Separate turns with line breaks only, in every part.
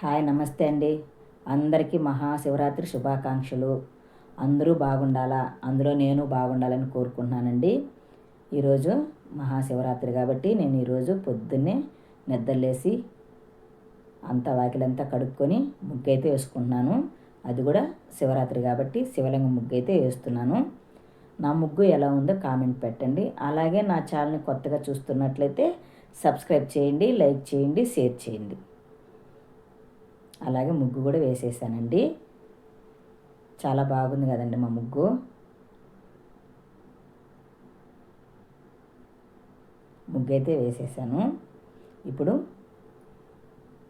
Hi నమస్తే అండి. అందరికీ మహాశివరాత్రి శుభాకాంక్షలు. అందరూ బాగుండాలా? అందులో నేను బాగుండాలని కోరుకుంటున్నానండి. ఈరోజు మహాశివరాత్రి కాబట్టి నేను ఈరోజు పొద్దున్నే నిద్రలేసి అంతా వాకిలంతా కడుక్కొని ముగ్గైతే వేసుకుంటున్నాను. అది కూడా శివరాత్రి కాబట్టి శివలింగం ముగ్గు అయితే వేస్తున్నాను. నా ముగ్గు ఎలా ఉందో కామెంట్ పెట్టండి. అలాగే నా ఛానల్ని కొత్తగా చూస్తున్నట్లయితే సబ్స్క్రైబ్ చేయండి లైక్ చేయండి షేర్ చేయండి. అలాగే ముగ్గు కూడా వేసేసానండి. చాలా బాగుంది కదండి మా ముగ్గు. ముగ్గు అయితే వేసేసాను. ఇప్పుడు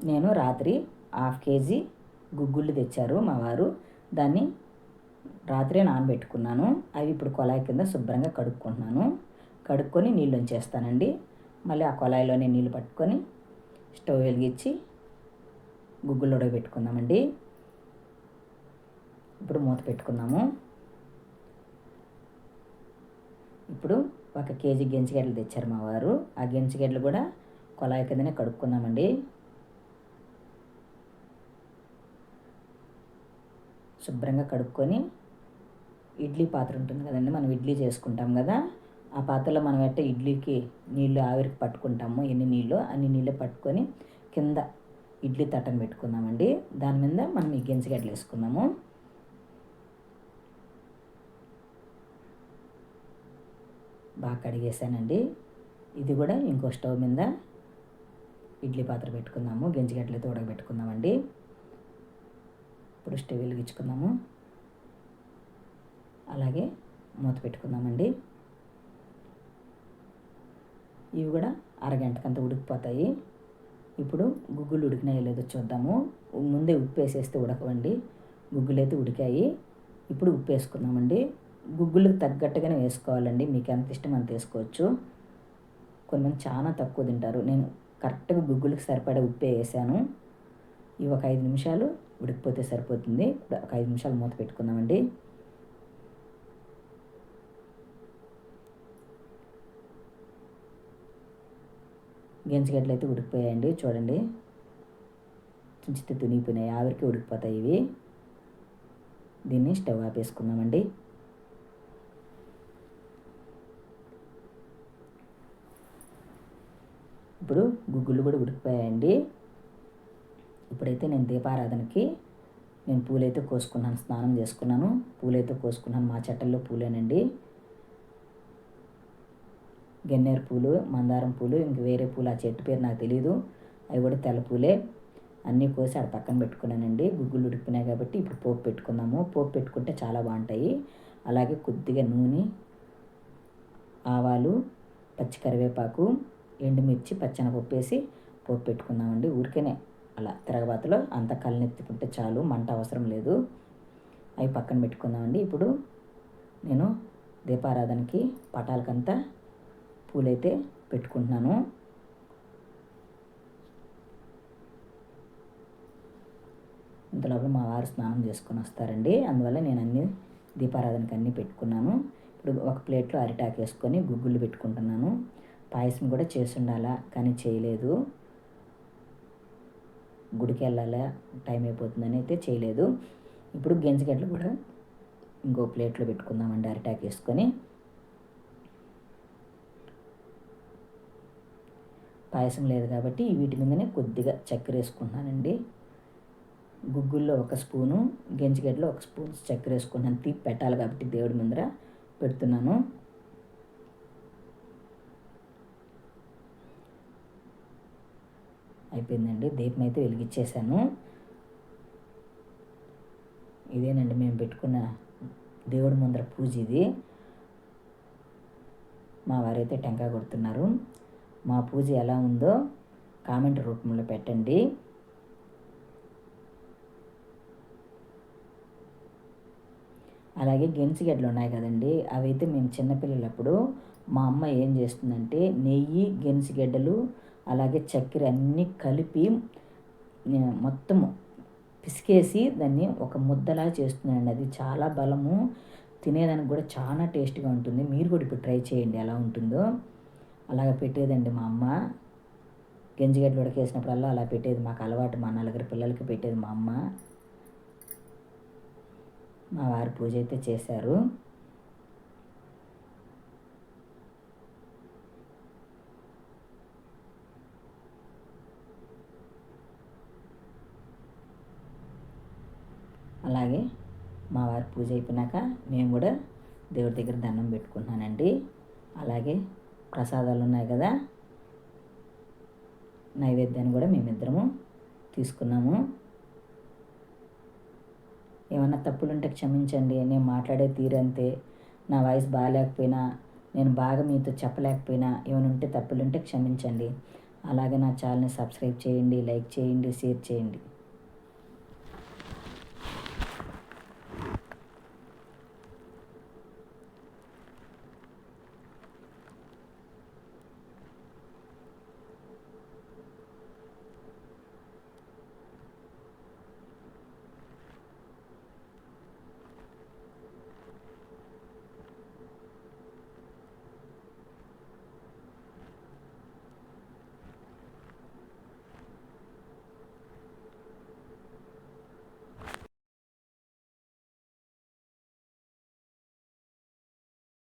నేను రాత్రి హాఫ్ కేజీ గుగ్గుళ్ళు తెచ్చారు మా వారు. దాన్ని రాత్రే నానబెట్టుకున్నాను. అవి ఇప్పుడు కొలాయి కింద శుభ్రంగా కడుక్కుంటున్నాను. కడుక్కొని నీళ్ళు ఉంచేస్తానండి. మళ్ళీ ఆ కొలాయిలోనే నీళ్ళు పట్టుకొని స్టవ్ వెలిగించి గుగ్గులు ఉడకబెట్టుకుందామండి ఇప్పుడు మూత పెట్టుకుందాము. ఇప్పుడు ఒక కేజీ గెంచిగడ్డలు తెచ్చారు మా వారు. ఆ గెంచిగడ్డలు కూడా కొలాయి కిందనే కడుక్కుందామండి. శుభ్రంగా కడుక్కొని ఇడ్లీ పాత్ర ఉంటుంది కదండి మనం ఇడ్లీ చేసుకుంటాం కదా. ఆ పాత్రలో మనం ఎట్ట ఇడ్లీకి నీళ్ళు ఆవిరికి పట్టుకుంటాము ఎన్ని నీళ్ళు అన్ని నీళ్ళు పట్టుకొని కింద ఇడ్లీ తట్టను పెట్టుకుందామండి. దాని మీద మనం ఈ గెంజిగడ్డలు వేసుకుందాము. బాగా కడిగేసానండి. ఇది కూడా ఇంకో స్టవ్ మీద ఇడ్లీ పాత్ర పెట్టుకుందాము. గెంజిగడ్డలతో ఉడకబెట్టుకుందామండి ఇప్పుడు స్టవ్ వెలిగించుకుందాము. అలాగే మూత పెట్టుకుందామండి. ఇవి కూడా అరగంటకంత ఉడికిపోతాయి. ఇప్పుడు గుగ్గులు ఉడికినాయో లేదో చూద్దాము. ముందే ఉప్పు వేసేస్తే ఉడకవండి. గుగ్గులు అయితే ఉడికాయి. ఇప్పుడు ఉప్పు వేసుకుందామండి గుగ్గులకు తగ్గట్టుగానే వేసుకోవాలండి. మీకు ఎంత ఇష్టం అంత వేసుకోవచ్చు. కొంతమంది చాలా తక్కువ తింటారు. నేను కరెక్ట్గా గుగ్గులకు సరిపడే ఉప్పే వేసాను. ఇవి ఒక ఐదు నిమిషాలు ఉడికిపోతే సరిపోతుంది. ఒక ఐదు నిమిషాలు మూత పెట్టుకుందామండి. గెంచిగడ్డలు అయితే ఉడికిపోయాయండి చూడండి. చించితే తునిగిపోయినాయి ఆవిరికి ఉడికిపోతాయి ఇవి. దీన్ని స్టవ్ ఆపేసుకుందామండి. ఇప్పుడు గుగ్గులు కూడా ఉడికిపోయాయండి. ఇప్పుడైతే నేను దీపారాధనకి నేను పూలైతే కోసుకున్నాను స్నానం చేసుకున్నాను. పూలైతే కోసుకున్నాను మా చెట్టల్లో పూలేనండి. గన్నేరు పూలు మందారం పూలు ఇంక వేరే పూలు ఆ చెట్టు పేరు నాకు తెలియదు అవి కూడా తెల్ల పూలే. అన్నీ కోసి ఆడ పక్కన పెట్టుకున్నానండి. గుగ్గులు ఉడికిపోయినాయి కాబట్టి ఇప్పుడు పోపు పెట్టుకుందాము. పోపు పెట్టుకుంటే చాలా బాగుంటాయి. అలాగే కొద్దిగా నూనె ఆవాలు పచ్చి కరివేపాకు ఎండుమిర్చి పచ్చనపప్పు వేసి పోపు పెట్టుకుందామండి. ఊరికేనే అలా తిరగబాతలో అంత కళ్ళనెత్తుకుంటే చాలు మంట అవసరం లేదు. అవి పక్కన పెట్టుకుందామండి. ఇప్పుడు నేను దీపారాధనకి పటాలకంతా పూలైతే పెట్టుకుంటున్నాను. ఇంతలోపల మా వారు స్నానం చేసుకొని వస్తారండి. అందువల్ల నేను అన్ని దీపారాధనకి అన్నీ పెట్టుకున్నాను. ఇప్పుడు ఒక ప్లేట్లో అరిటాకు వేసుకొని గుగ్గులు పెట్టుకుంటున్నాను. పాయసం కూడా చేసి ఉండాలా కానీ చేయలేదు. గుడికి వెళ్ళాలా టైం అయిపోతుందని అయితే చేయలేదు. ఇప్పుడు గెంజిగడ్డలు కూడా ఇంకో ప్లేట్లో పెట్టుకుందామండి అరిటాకు వేసుకొని. పాయసం లేదు కాబట్టి వీటి మీదనే కొద్దిగా చక్కెర వేసుకున్నానండి గుగ్గుల్లో ఒక స్పూను గెంజిగడ్డలో ఒక స్పూన్ చక్కెర వేసుకున్నాను తీపి పెట్టాలి కాబట్టి దేవుడి ముందర పెడుతున్నాను. అయిపోయిందండి. దీపం అయితే వెలిగించేసాను ఇదేనండి మేము పెట్టుకున్న దేవుడి ముందర పూజ ఇది. మా వారైతే టెంకాయ కొడుతున్నారు. మా పూజ ఎలా ఉందో కామెంట్ రూపంలో పెట్టండి. అలాగే గెంచిగడ్డలు ఉన్నాయి కదండి అవైతే మేము చిన్నపిల్లలప్పుడు మా అమ్మ ఏం చేస్తుందంటే నెయ్యి గెంచిగడ్డలు అలాగే చక్కెర అన్నీ కలిపి మొత్తము పిసికేసి దాన్ని ఒక ముద్దలా చేస్తుందండి. అది చాలా బలము తినేదానికి కూడా చాలా టేస్ట్గా ఉంటుంది. మీరు కూడా ఇప్పుడు ట్రై చేయండి ఎలా ఉంటుందో. అలాగ పెట్టేదండి మా అమ్మ. గెంజిగడ్డలు ఉడకేసినప్పుడల్లా అలా పెట్టేది మాకు అలవాటు మా నలుగురు పిల్లలకి పెట్టేది మా అమ్మ. మా వారి పూజ అయితే చేశారు. అలాగే మా వారి పూజ అయిపోయినాక మేము కూడా దేవుడి దగ్గర దండం పెట్టుకుంటున్నానండి. అలాగే ప్రసాదాలు ఉన్నాయి కదా? నైవేద్యాన్ని కూడా మేమిద్దరము తీసుకున్నాము. ఏమన్నా తప్పులుంటే క్షమించండి. నేను మాట్లాడే తీరంతే నా వాయిస్ బాగాలేకపోయినా నేను బాగా మీతో చెప్పలేకపోయినా ఏమైనా ఉంటే తప్పులుంటే క్షమించండి. అలాగే నా ఛానల్ని సబ్స్క్రైబ్ చేయండి లైక్ చేయండి షేర్ చేయండి.